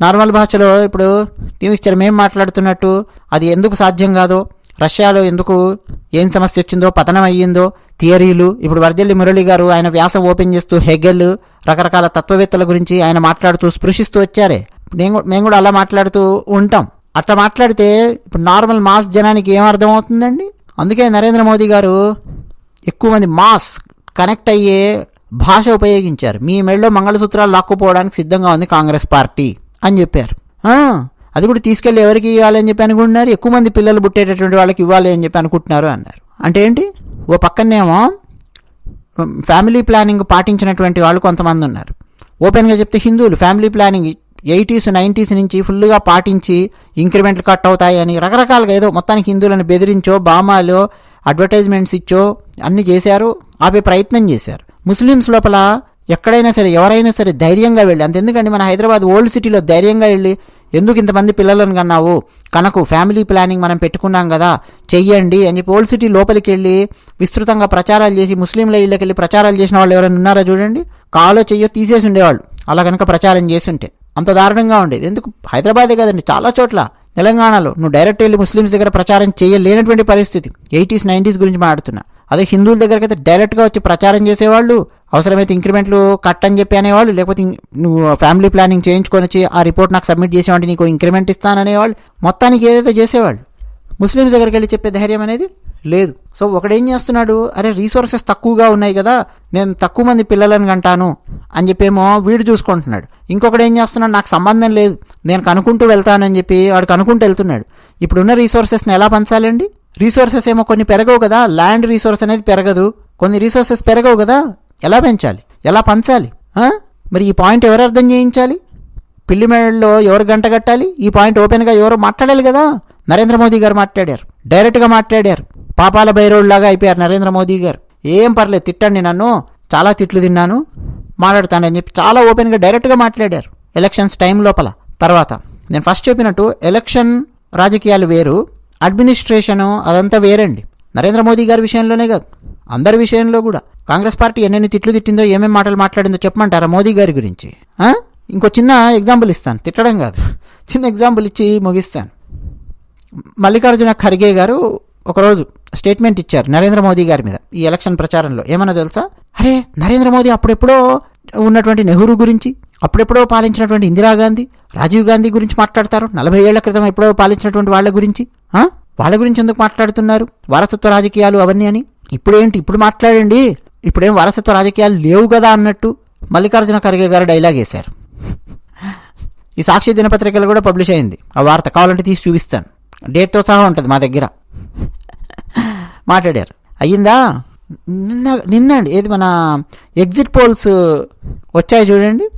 నార్మల్ భాషలో ఇప్పుడు టీవీ ఇచ్చారు మేము మాట్లాడుతున్నట్టు అది ఎందుకు సాధ్యం కాదో రష్యాలో ఎందుకు ఏం సమస్య వచ్చిందో పతనం అయ్యిందో థియరీలు ఇప్పుడు వర్జల్లి మురళి గారు ఆయన వ్యాసం ఓపెన్ చేస్తూ హెగెల్ రకరకాల తత్వవేత్తల గురించి ఆయన మాట్లాడుతూ స్పృశిస్తూ వచ్చారే. నేను మేము కూడా అలా మాట్లాడుతూ ఉంటాం. అట్లా మాట్లాడితే ఇప్పుడు నార్మల్ మాస్ జనానికి ఏం అర్థమవుతుందండి? అందుకే నరేంద్ర మోదీ గారు ఎక్కువ మంది మాస్ కనెక్ట్ అయ్యే భాష ఉపయోగించారు. మీ మెడలో మంగళసూత్రాలు లాక్కుపోవడానికి సిద్ధంగా ఉంది కాంగ్రెస్ పార్టీ అని చెప్పారు. అది కూడా తీసుకెళ్ళి ఎవరికి ఇవ్వాలి అని చెప్పి అనుకుంటున్నారు? ఎక్కువ మంది పిల్లలు పుట్టేటటువంటి వాళ్ళకి ఇవ్వాలి అని చెప్పి అనుకుంటున్నారు అన్నారు. అంటే ఏంటి? ఓ పక్కనేమో ఫ్యామిలీ ప్లానింగ్ పాటించినటువంటి వాళ్ళు కొంతమంది ఉన్నారు. ఓపెన్గా చెప్తే హిందువులు ఫ్యామిలీ ప్లానింగ్ ఎయిటీస్ నైంటీస్ నుంచి ఫుల్గా పాటించి ఇంక్రిమెంట్లు కట్ అవుతాయని రకరకాలుగా ఏదో మొత్తానికి హిందువులను బెదిరించో బామాలో అడ్వర్టైజ్మెంట్స్ ఇచ్చో అన్ని చేశారు ఆపే ప్రయత్నం చేశారు. ముస్లిమ్స్ లోపల ఎక్కడైనా సరే ఎవరైనా సరే ధైర్యంగా వెళ్ళి అంతెందుకండి మన హైదరాబాద్ ఓల్డ్ సిటీలో ధైర్యంగా వెళ్ళి ఎందుకు ఇంతమంది పిల్లలను కన్నావు? కనకు ఫ్యామిలీ ప్లానింగ్ మనం పెట్టుకున్నాం కదా చెయ్యండి అని పోల్ సిటీ లోపలికి వెళ్ళి విస్తృతంగా ప్రచారాలు చేసి ముస్లింల ఇళ్ళకి వెళ్ళి ప్రచారాలు చేసిన వాళ్ళు ఎవరైనా ఉన్నారా చూడండి? కాలో చెయ్యో తీసేసి ఉండేవాళ్ళు. అలా కనుక ప్రచారం చేస్తుంటే. అంత దారుణంగా ఉండేది. ఎందుకు? హైదరాబాదే కదండి చాలా చోట్ల. తెలంగాణలో. నువ్వు డైరెక్ట్ వెళ్ళి ముస్లిమ్స్ దగ్గర ప్రచారం చేయలేనటువంటి పరిస్థితి. ఎయిటీస్ నైంటీస్ గురించి మాట్లాడుతున్నా. అదే హిందువుల దగ్గరకైతే అయితే డైరెక్ట్గా వచ్చి ప్రచారం చేసేవాళ్ళు. అవసరమైతే ఇంక్రిమెంట్లు కట్ అని చెప్పి అనేవాళ్ళు లేకపోతే నువ్వు ఫ్యామిలీ ప్లానింగ్ చేయించుకొని వచ్చి ఆ రిపోర్ట్ నాకు సబ్మిట్ చేసేవాడి నీకు ఇంక్రిమెంట్ ఇస్తాననేవాళ్ళు మొత్తానికి ఏదైతే చేసేవాళ్ళు? ముస్లిమ్స్ దగ్గరికి వెళ్ళి చెప్పే ధైర్యం అనేది లేదు. సో ఒకడేం చేస్తున్నాడు? అరే రీసోర్సెస్ తక్కువగా ఉన్నాయి కదా నేను తక్కువ మంది పిల్లలను కంటాను అని చెప్పేమో వీడు చూసుకుంటున్నాడు. ఇంకొకడు ఏం చేస్తున్నాడు? నాకు సంబంధం లేదు నేను కనుక్కుంటూ వెళ్తానని చెప్పి వాడు కనుక్కుంటూ వెళ్తున్నాడు. ఇప్పుడున్న రీసోర్సెస్ని ఎలా పంచాలండి? రీసోర్సెస్ ఏమో కొన్ని పెరగవు కదా ల్యాండ్ రీసోర్స్ అనేది పెరగదు. కొన్ని రీసోర్సెస్ పెరగవు కదా ఎలా పెంచాలి? ఎలా పంచాలి? మరి ఈ పాయింట్ ఎవరు అర్థం చేయించాలి? పిల్లి మేడలో ఎవరు గంట కట్టాలి? ఈ పాయింట్ ఓపెన్గా ఎవరు మాట్లాడాలి కదా? నరేంద్ర మోదీ గారు మాట్లాడారు. డైరెక్ట్గా మాట్లాడారు. పాపాల బైరోడ్లాగా అయిపోయారు నరేంద్ర మోదీ గారు. ఏం పర్లేదు తిట్టండి నన్ను. చాలా తిట్లు తిన్నాను. మాట్లాడతానని చెప్పి చాలా ఓపెన్గా డైరెక్ట్గా మాట్లాడారు. ఎలక్షన్స్ టైం లోపల. తర్వాత నేను ఫస్ట్ చెప్పినట్టు ఎలక్షన్ రాజకీయాలు వేరు అడ్మినిస్ట్రేషను అదంతా వేరండి. నరేంద్ర మోదీ గారి విషయంలోనే కాదు. అందరి విషయంలో కూడా. కాంగ్రెస్ పార్టీ ఎన్నెన్ని తిట్లు తిట్టిందో ఏమేమి మాటలు మాట్లాడిందో చెప్పమంటారా మోదీ గారి గురించి? ఇంకో చిన్న ఎగ్జాంపుల్ ఇస్తాను. తిట్టడం కాదు. చిన్న ఎగ్జాంపుల్ ఇచ్చి ముగిస్తాను. మల్లికార్జున ఖర్గే గారు ఒకరోజు స్టేట్మెంట్ ఇచ్చారు నరేంద్ర మోదీ గారి మీద ఈ ఎలక్షన్ ప్రచారంలో. ఏమన్నా తెలుసా? అరే నరేంద్ర మోదీ అప్పుడెప్పుడో ఉన్నటువంటి నెహ్రూ గురించి అప్పుడెప్పుడో పాలించినటువంటి ఇందిరాగాంధీ రాజీవ్ గాంధీ గురించి మాట్లాడతారు. నలభై ఏళ్ళ క్రితం ఎప్పుడో పాలించినటువంటి వాళ్ళ గురించి వాళ్ళ గురించి ఎందుకు మాట్లాడుతున్నారు? వారసత్వ రాజకీయాలు అవన్నీ అని. ఇప్పుడేంటి? ఇప్పుడు మాట్లాడండి. ఇప్పుడేం వారసత్వ రాజకీయాలు లేవు కదా అన్నట్టు మల్లికార్జున ఖర్గే గారు డైలాగ్ వేశారు. ఈ సాక్షి దినపత్రికలు కూడా పబ్లిష్ అయింది. ఆ వార్త కావాలంటే తీసి చూపిస్తాను. డేట్తో సహా ఉంటుంది మా దగ్గర. మాట్లాడారు. అయ్యిందా? నిన్న నిన్న అండి. ఏది మన ఎగ్జిట్ పోల్స్ వచ్చాయి చూడండి.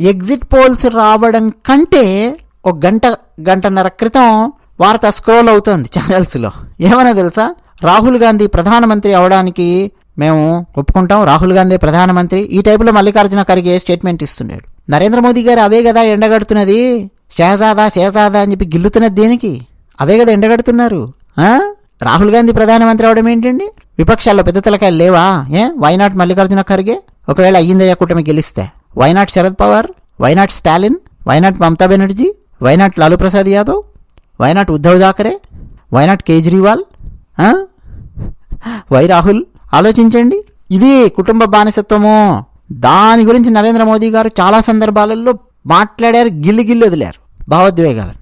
ఎగ్జిట్ పోల్స్ రావడం కంటే ఒక గంట గంటన్నర క్రితం వార్త స్క్రోల్ అవుతోంది ఛానల్స్లో ఏమన్నా తెలుసా? రాహుల్ గాంధీ ప్రధానమంత్రి అవడానికి మేము ఒప్పుకుంటాం. రాహుల్ గాంధీ ప్రధానమంత్రి. ఈ టైపులో మల్లికార్జున ఖర్గే స్టేట్మెంట్ ఇస్తున్నాడు. నరేంద్ర మోదీ గారు అవే కదా ఎండగడుతున్నది. షహజాదా షహజాదా అని చెప్పి గిల్లుతున్నది దేనికి? అవే కదా ఎండగడుతున్నారు. రాహుల్ గాంధీ ప్రధానమంత్రి అవడం ఏంటండి? విపక్షాల్లో పెద్ద తలకాయలు లేవా? ఏ? Why not Mallikarjuna Kharge? ఒకవేళ అయ్యిందయ్యా కూటమి గెలిస్తే. Why not Sharad Pawar? Why not Stalin? Why not Mamata Banerjee? Why not Lalu Prasad Yadav? Why not Uddhav Thackeray? Why not Kejriwal? ఆ? వై రాహుల్ ఆలోచించండి. ఇది కుటుంబ బానిసత్వము. దాని గురించి నరేంద్ర మోదీ గారు చాలా సందర్భాలలో మాట్లాడారు గిల్లి గిల్లి వదిలారు. భావోద్వేగాలు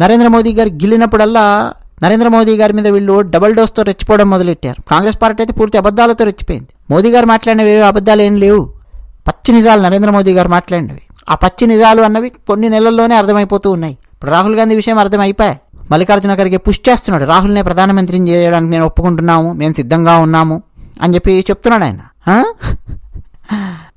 నరేంద్ర మోదీ గారు గిల్లినప్పుడల్లా నరేంద్ర మోదీ గారి మీద వీళ్ళు డబల్ డోస్తో రెచ్చిపోవడం మొదలెట్టారు. కాంగ్రెస్ పార్టీ అయితే పూర్తి అబద్ధాలతో రెచ్చిపోయింది. మోదీ గారు మాట్లాడినవి ఏవి? అబద్ధాలు ఏం లేవు. పచ్చి నిజాలు నరేంద్ర మోదీ గారు మాట్లాడినవి. ఆ పచ్చి నిజాలు అన్నవి కొన్ని నెలల్లోనే అర్థమైపోతూ ఉన్నాయి. ఇప్పుడు రాహుల్ గాంధీ విషయం అర్థమైపోయాయి మల్లికార్జున ఖర్గే పుష్ చేస్తున్నాడు. రాహుల్నే ప్రధానమంత్రిని చేయడానికి నేను ఒప్పుకుంటున్నాము మేము సిద్ధంగా ఉన్నాము అని చెప్పి చెప్తున్నాడు ఆయన.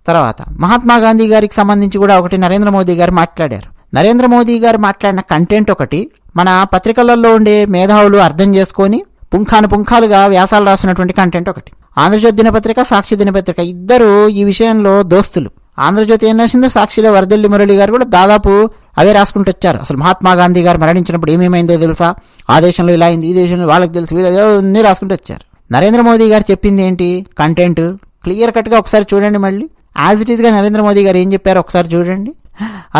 తర్వాత మహాత్మా గాంధీ గారికి సంబంధించి కూడా ఒకటి నరేంద్ర మోదీ గారు మాట్లాడారు. నరేంద్ర మోదీ గారు మాట్లాడిన కంటెంట్ ఒకటి మన పత్రికలలో ఉండే మేధావులు అర్థం చేసుకొని పుంఖాను పుంఖాలుగా వ్యాసాలు రాసినటువంటి కంటెంట్ ఒకటి. ఆంధ్రజ్యోతి దినపత్రిక సాక్షి దినపత్రిక ఇద్దరు ఈ విషయంలో దోస్తులు. ఆంధ్రజ్యోతి ఏం రాసిందో సాక్షిలో వరదల్లి మురళి గారు కూడా దాదాపు అవే రాసుకుంటూ వచ్చారు. అసలు మహాత్మా గాంధీ గారు మరణించినప్పుడు ఏమేమైందో తెలుసా? ఆ దేశంలో ఇలా అయింది ఈ దేశంలో వాళ్ళకి తెలుసు వీళ్ళు రాసుకుంటూ వచ్చారు. నరేంద్ర మోదీ గారు చెప్పింది ఏంటి? కంటెంట్ క్లియర్ కట్గా ఒకసారి చూడండి మళ్ళీ. యాజ్ ఇట్ ఈస్గా నరేంద్ర మోదీ గారు ఏం చెప్పారు ఒకసారి చూడండి.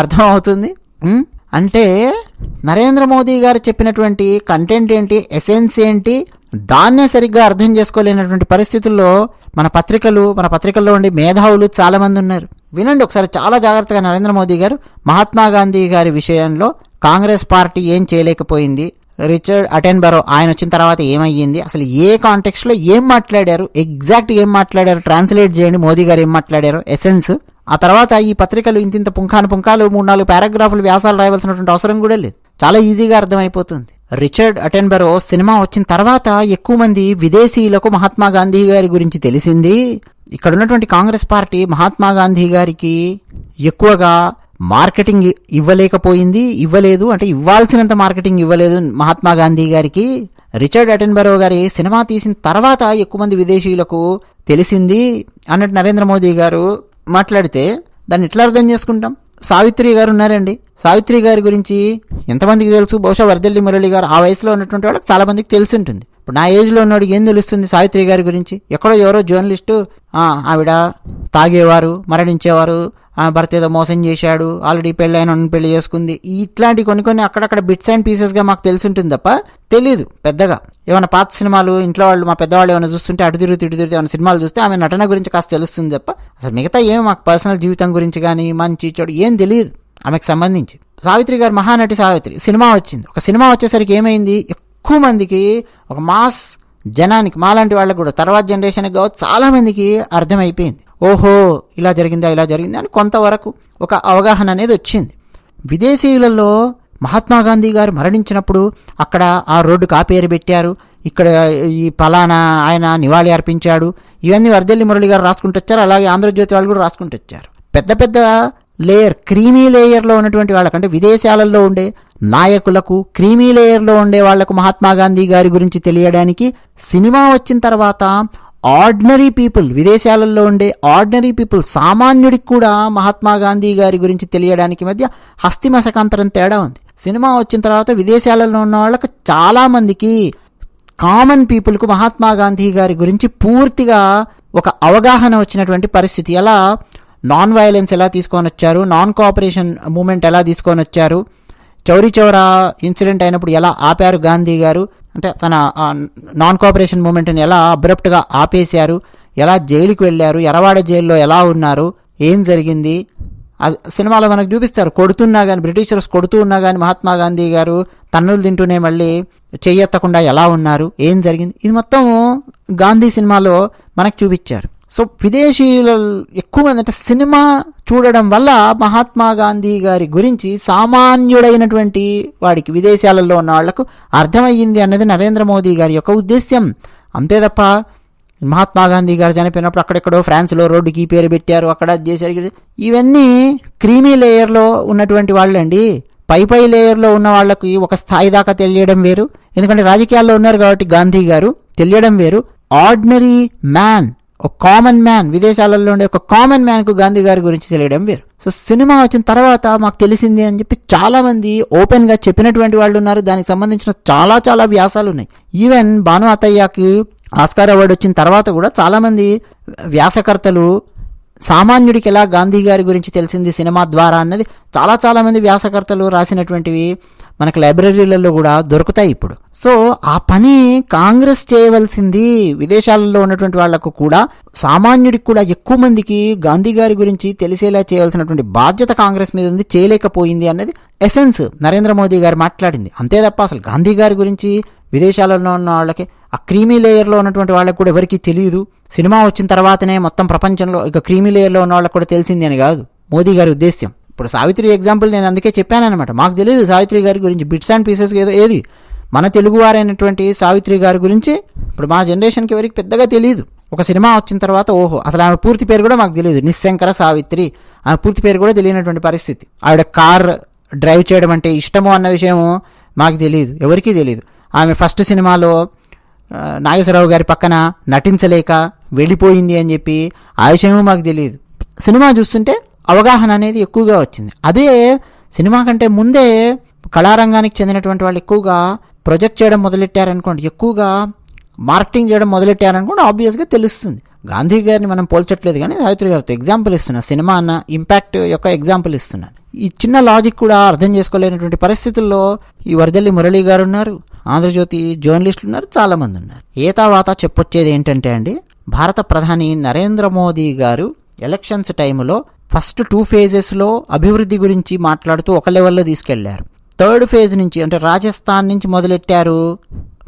అర్థమవుతుంది? అవుతుంది అంటే నరేంద్ర మోదీ గారు చెప్పినటువంటి కంటెంట్ ఏంటి? ఎసెన్స్ ఏంటి? దాన్నే సరిగ్గా అర్థం చేసుకోలేనటువంటి పరిస్థితుల్లో మన పత్రికలు మన పత్రికల్లో ఉండి మేధావులు చాలామంది ఉన్నారు. వినండి ఒకసారి చాలా జాగ్రత్తగా నరేంద్ర మోదీ గారు మహాత్మా గాంధీ గారి విషయంలో కాంగ్రెస్ పార్టీ ఏం చేయలేకపోయింది రిచర్డ్ అటెన్బరో ఆయన వచ్చిన తర్వాత ఏమయ్యింది అసలు ఏ కాంటెక్స్లో ఏం మాట్లాడారు ఎగ్జాక్ట్ ఏం మాట్లాడారు ట్రాన్స్లేట్ చేయండి మోదీ గారు ఏం మాట్లాడారు ఎసెన్స్. ఆ తర్వాత ఈ పత్రికలు ఇంతింత పుంఖాను పుంఖాలు మూడు నాలుగు పారాగ్రాఫులు వ్యాసాలు రాయవలసినటువంటి అవసరం కూడా లేదు. చాలా ఈజీగా అర్థమైపోతుంది. రిచర్డ్ అటెన్బరో సినిమా వచ్చిన తర్వాత ఎక్కువ మంది విదేశీయులకు మహాత్మా గాంధీ గారి గురించి తెలిసింది. ఇక్కడ ఉన్నటువంటి కాంగ్రెస్ పార్టీ మహాత్మా గాంధీ గారికి ఎక్కువగా మార్కెటింగ్ ఇవ్వలేకపోయింది. ఇవ్వలేదు అంటే ఇవ్వాల్సినంత మార్కెటింగ్ ఇవ్వలేదు మహాత్మా గాంధీ గారికి. రిచర్డ్ అటెన్బరో గారి సినిమా తీసిన తర్వాత ఎక్కువ మంది విదేశీయులకు తెలిసింది. అన్నట్టు నరేంద్ర మోదీ గారు మాట్లాడితే దాన్ని ఎట్లా అర్థం చేసుకుంటాం? సావిత్రి గారు ఉన్నారండి. సావిత్రి గారి గురించి ఎంతమందికి తెలుసు? బహుశా వరదల్లి మురళి గారు ఆ వయసులో ఉన్నటువంటి వాళ్ళకి చాలామందికి తెలిసి ఉంటుంది. ఇప్పుడు నా ఏజ్లో ఉన్నవాడికి ఏం తెలుస్తుంది సావిత్రి గారి గురించి? ఎక్కడో ఎవరో జర్నలిస్టు ఆవిడ తాగేవారు మరణించేవారు ఆ భర్త ఏదో మోసం చేశాడు ఆల్రెడీ పెళ్ళైన పెళ్ళి చేసుకుంది. ఇట్లాంటి కొన్ని కొన్ని అక్కడక్కడ బిట్స్ అండ్ పీసెస్గా మాకు తెలిసి ఉంటుంది తప్ప తెలియదు పెద్దగా. ఏమైనా పాత సినిమాలు ఇంట్లో వాళ్ళు మా పెద్దవాళ్ళు ఏమైనా చూస్తుంటే అటు తిరుగుతూ ఇటు తిరుగుతూ ఏమైనా సినిమాలు చూస్తే ఆమె నటన గురించి కాస్త తెలుస్తుంది తప్ప అసలు మిగతా ఏమి మాకు పర్సనల్ జీవితం గురించి కానీ మంచి చెడు ఏం తెలియదు ఆమెకు సంబంధించి. సావిత్రి గారు మహానటి సావిత్రి సినిమా వచ్చింది. ఒక సినిమా వచ్చేసరికి ఏమైంది? ఎక్కువ మందికి ఒక మాస్ జనానికి మాలాంటి వాళ్ళకి కూడా తర్వాత జనరేషన్కి కావచ్చు చాలా మందికి అర్థమైపోయింది. ఓహో ఇలా జరిగిందా ఇలా జరిగిందా అని కొంతవరకు ఒక అవగాహన అనేది వచ్చింది. విదేశీయులలో మహాత్మా గాంధీ గారు మరణించినప్పుడు అక్కడ ఆ రోడ్డుకు ఆ పేరు పెట్టారు. ఇక్కడ ఈ పలానా ఆయన నివాళి అర్పించాడు. ఇవన్నీ వర్దెల్లి మురళి గారు రాసుకుంటూ వచ్చారు. అలాగే ఆంధ్రజ్యోతి వాళ్ళు కూడా రాసుకుంటూ వచ్చారు. పెద్ద పెద్ద లేయర్ క్రీమీ లేయర్లో ఉన్నటువంటి వాళ్ళకంటే విదేశాలలో ఉండే నాయకులకు క్రీమీ లేయర్లో ఉండే వాళ్ళకు మహాత్మా గాంధీ గారి గురించి తెలియడానికి సినిమా వచ్చిన తర్వాత ఆర్డినరీ పీపుల్ విదేశాలలో ఉండే ఆర్డినరీ పీపుల్ సామాన్యుడికి కూడా మహాత్మా గాంధీ గారి గురించి తెలియడానికి మధ్య హస్తిమసకాంతరం తేడా ఉంది. సినిమా వచ్చిన తర్వాత విదేశాలలో ఉన్న వాళ్ళకు చాలామందికి కామన్ పీపుల్కు మహాత్మా గాంధీ గారి గురించి పూర్తిగా ఒక అవగాహన వచ్చినటువంటి పరిస్థితి. ఎలా? నాన్ వైలెన్స్ ఎలా తీసుకొని వచ్చారు? నాన్ కోఆపరేషన్ మూమెంట్ ఎలా తీసుకొని వచ్చారు? చౌరీ చౌరా ఇన్సిడెంట్ అయినప్పుడు ఎలా ఆపారు గాంధీ గారు? అంటే తన నాన్ కోఆపరేషన్ మూమెంట్ని ఎలా అబ్రప్ట్గా ఆపేశారు ఎలా జైలుకి వెళ్ళారు ఎరవాడ జైల్లో ఎలా ఉన్నారు ఏం జరిగింది అది సినిమాలో మనకు చూపిస్తారు కొడుతున్నా కానీ బ్రిటిషర్స్ కొడుతూ ఉన్నా కానీ మహాత్మా గాంధీ గారు తన్నులు తింటూనే మళ్ళీ చెయ్యెత్తకుండా ఎలా ఉన్నారు ఏం జరిగింది ఇది మొత్తం గాంధీ సినిమాలో మనకు చూపించారు. సో విదేశీయుల ఎక్కువ మంది అంటే సినిమా చూడడం వల్ల మహాత్మా గాంధీ గారి గురించి సామాన్యుడైనటువంటి వాడికి విదేశాలలో ఉన్న వాళ్ళకు అర్థమయ్యింది అన్నది నరేంద్ర మోదీ గారి యొక్క ఉద్దేశ్యం. అంతే తప్ప మహాత్మా గాంధీ గారు చనిపోయినప్పుడు అక్కడెక్కడో ఫ్రాన్స్లో రోడ్డుకి పేరు పెట్టారు అక్కడ చేశారు. ఇవన్నీ క్రీమీ లేయర్లో ఉన్నటువంటి వాళ్ళండి. పై పై లేయర్లో ఉన్న వాళ్ళకి ఒక స్థాయి దాకా తెలియడం వేరు. ఎందుకంటే రాజకీయాల్లో ఉన్నారు కాబట్టి గాంధీ గారు తెలియడం వేరు. ఆర్డినరీ మ్యాన్ ఒక కామన్ మ్యాన్ విదేశాలలో ఉండే ఒక కామన్ మ్యాన్కు గాంధీ గారి గురించి తెలియడం వేరు. సో సినిమా వచ్చిన తర్వాత మాకు తెలిసింది అని చెప్పి చాలామంది ఓపెన్గా చెప్పినటువంటి వాళ్ళు ఉన్నారు. దానికి సంబంధించిన చాలా చాలా వ్యాసాలు ఉన్నాయి. ఈవెన్ భాను అతయ్యకి ఆస్కార్ అవార్డు వచ్చిన తర్వాత కూడా చాలామంది వ్యాసకర్తలు సామాన్యుడికి ఎలా గాంధీ గారి గురించి తెలిసింది సినిమా ద్వారా అన్నది చాలా చాలామంది వ్యాసకర్తలు రాసినటువంటివి మనకు లైబ్రరీలలో కూడా దొరుకుతాయి ఇప్పుడు. సో ఆ పని కాంగ్రెస్ చేయవలసింది విదేశాలలో ఉన్నటువంటి వాళ్ళకు కూడా సామాన్యుడికి కూడా ఎక్కువ మందికి గాంధీ గారి గురించి తెలిసేలా చేయవలసినటువంటి బాధ్యత కాంగ్రెస్ మీద ఉంది చేయలేకపోయింది అన్నది ఎసెన్స్ నరేంద్ర మోదీ గారు మాట్లాడింది. అంతే తప్ప అసలు గాంధీ గారి గురించి విదేశాలలో ఉన్న వాళ్ళకి ఆ క్రీమీ లేయర్లో ఉన్నటువంటి వాళ్ళకి కూడా ఎవరికీ తెలియదు సినిమా వచ్చిన తర్వాతనే మొత్తం ప్రపంచంలో ఇక క్రీమీ లేయర్లో ఉన్న వాళ్ళకి కూడా తెలిసింది అని కాదు. మోదీ గారి ఉద్దేశ్యం. ఇప్పుడు సావిత్రి ఎగ్జాంపుల్ నేను అందుకే చెప్పానమాట మాకు తెలియదు సావిత్రి గారి గురించి బిట్స్ అండ్ పీసెస్ ఏదో ఏది? మన తెలుగువారైనటువంటి సావిత్రి గారి గురించి ఇప్పుడు మా జనరేషన్కి ఎవరికి పెద్దగా తెలియదు ఒక సినిమా వచ్చిన తర్వాత ఓహో అసలు ఆమె పూర్తి పేరు కూడా మాకు తెలియదు నిశంకర సావిత్రి. ఆమె పూర్తి పేరు కూడా తెలియనటువంటి పరిస్థితి. ఆవిడ కార్ డ్రైవ్ చేయడం అంటే ఇష్టము అన్న విషయము మాకు తెలియదు ఎవరికీ తెలియదు ఆమె ఫస్ట్ సినిమాలో నాగేశ్వరరావు గారి పక్కన నటించలేక వెళ్ళిపోయింది అని చెప్పి ఆ విషయము మాకు తెలియదు. సినిమా చూస్తుంటే అవగాహన అనేది ఎక్కువగా వచ్చింది. అదే సినిమా కంటే ముందే కళారంగానికి చెందినటువంటి వాళ్ళు ఎక్కువగా ప్రొజెక్ట్ చేయడం మొదలెట్టారనుకోండి ఎక్కువగా మార్కెటింగ్ చేయడం మొదలెట్టారనుకోండి ఆబ్వియస్గా తెలుస్తుంది. గాంధీ గారిని మనం పోల్చట్లేదు కానీ సావిత్రి గారితో ఎగ్జాంపుల్ ఇస్తున్నా. సినిమా అన్న ఇంపాక్ట్ యొక్క ఎగ్జాంపుల్ ఇస్తున్నాను ఈ చిన్న లాజిక్ కూడా అర్థం చేసుకోలేనటువంటి పరిస్థితుల్లో ఈ వరదల్లి మురళి గారు ఉన్నారు ఆంధ్రజ్యోతి జర్నలిస్టులు ఉన్నారు చాలామంది ఉన్నారు ఉన్నారు ఏతావాత చెప్పొచ్చేది ఏంటంటే అండి భారత ప్రధాని నరేంద్ర మోదీ గారు ఎలక్షన్స్ టైంలో ఫస్ట్ టూ ఫేజెస్లో అభివృద్ధి గురించి మాట్లాడుతూ ఒక లెవెల్లో తీసుకెళ్ళారు. థర్డ్ ఫేజ్ నుంచి అంటే రాజస్థాన్ నుంచి మొదలెట్టారు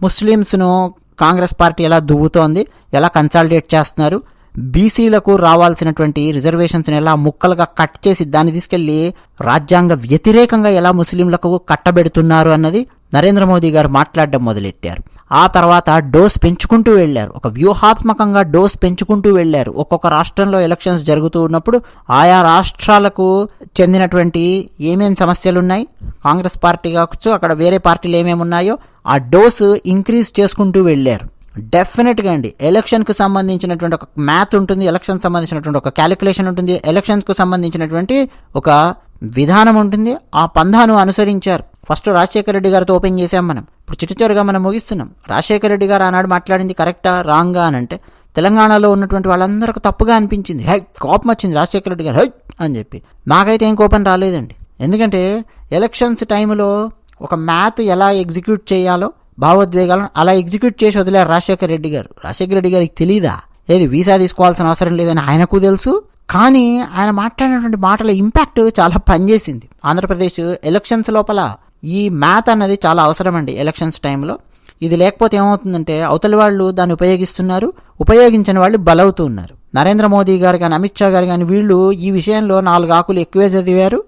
ముస్లిమ్స్ను కాంగ్రెస్ పార్టీ ఎలా దువ్వుతోంది ఎలా కన్సాలిడేట్ చేస్తున్నారు బీసీలకు రావాల్సినటువంటి రిజర్వేషన్స్ని ఎలా ముక్కలుగా కట్ చేసి దాన్ని తీసుకెళ్ళి రాజ్యాంగ వ్యతిరేకంగా ఎలా ముస్లింలకు కట్టబెడుతున్నారు అన్నది నరేంద్ర మోదీ గారు మాట్లాడడం మొదలెట్టారు. ఆ తర్వాత డోస్ పెంచుకుంటూ వెళ్ళారు. ఒక వ్యూహాత్మకంగా డోస్ పెంచుకుంటూ వెళ్ళారు. ఒక్కొక్క రాష్ట్రంలో ఎలక్షన్స్ జరుగుతూ ఉన్నప్పుడు ఆయా రాష్ట్రాలకు చెందినటువంటి ఏమేం సమస్యలు ఉన్నాయి కాంగ్రెస్ పార్టీ కావచ్చు అక్కడ వేరే పార్టీలు ఏమేమి ఉన్నాయో ఆ డోస్ ఇంక్రీజ్ చేసుకుంటూ వెళ్ళారు. డెఫినెట్గా అండి. ఎలక్షన్కు సంబంధించినటువంటి ఒక మ్యాథ్ ఉంటుంది ఎలక్షన్ సంబంధించినటువంటి ఒక క్యాలిక్యులేషన్ ఉంటుంది ఎలక్షన్స్కు సంబంధించినటువంటి ఒక విధానం ఉంటుంది. ఆ పంధాను అనుసరించారు. ఫస్ట్ రాజశేఖర రెడ్డి గారితో ఓపెన్ చేసాం మనం. ఇప్పుడు చిట్టుచోరుగా మనం ముగిస్తున్నాం. రాజశేఖర రెడ్డి గారు ఆనాడు మాట్లాడింది కరెక్టా రాంగా అని అంటే తెలంగాణలో ఉన్నటువంటి వాళ్ళందరికీ తప్పుగా అనిపించింది. హై కోపం వచ్చింది రాజశేఖర రెడ్డి గారు హై అని చెప్పి. నాకైతే ఏం కోపం రాలేదండి. ఎందుకంటే ఎలక్షన్స్ టైంలో ఒక మ్యాథ్ ఎలా ఎగ్జిక్యూట్ చేయాలో భావోద్వేగాలను అలా ఎగ్జిక్యూట్ చేసి వదిలేరు రాజశేఖర్ రెడ్డి గారు. రాజశేఖర రెడ్డి గారికి తెలీదా? ఏది వీసా తీసుకోవాల్సిన అవసరం లేదని ఆయనకు తెలుసు? కానీ ఆయన మాట్లాడినటువంటి మాటల ఇంపాక్ట్ చాలా పనిచేసింది. ఆంధ్రప్రదేశ్ ఎలక్షన్స్ లోపల ఈ మ్యాథ్ అన్నది చాలా అవసరం అండి ఎలక్షన్స్ టైంలో. ఇది లేకపోతే ఏమవుతుందంటే అవతలి వాళ్ళు దాన్ని ఉపయోగిస్తున్నారు ఉపయోగించిన వాళ్ళు బలవుతూ ఉన్నారు. నరేంద్ర మోదీ గారు కానీ అమిత్ షా గారు కానీ వీళ్ళు ఈ విషయంలో నాలుగు ఆకులు ఎక్కువే చదివారు.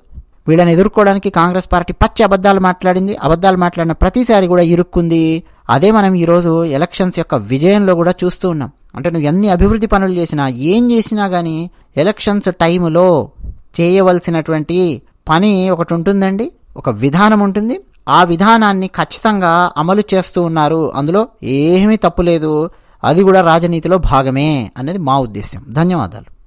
వీళ్ళని ఎదుర్కోవడానికి కాంగ్రెస్ పార్టీ పచ్చి అబద్ధాలు మాట్లాడింది. అబద్ధాలు మాట్లాడిన ప్రతిసారి కూడా ఇరుక్కుంది. అదే మనం ఈరోజు ఎలక్షన్స్ యొక్క విజయంలో కూడా చూస్తూ ఉన్నాం. అంటే నువ్వు ఎన్ని అభివృద్ధి పనులు చేసినా ఏం చేసినా కానీ ఎలక్షన్స్ టైములో చేయవలసినటువంటి పని ఒకటి ఉంటుందండి. ఒక విధానం ఉంటుంది. ఆ విధానాన్ని ఖచ్చితంగా అమలు చేస్తూ ఉన్నారు. అందులో ఏమీ తప్పు లేదు. అది కూడా రాజనీతిలో భాగమే అనేది మా ఉద్దేశం ధన్యవాదాలు.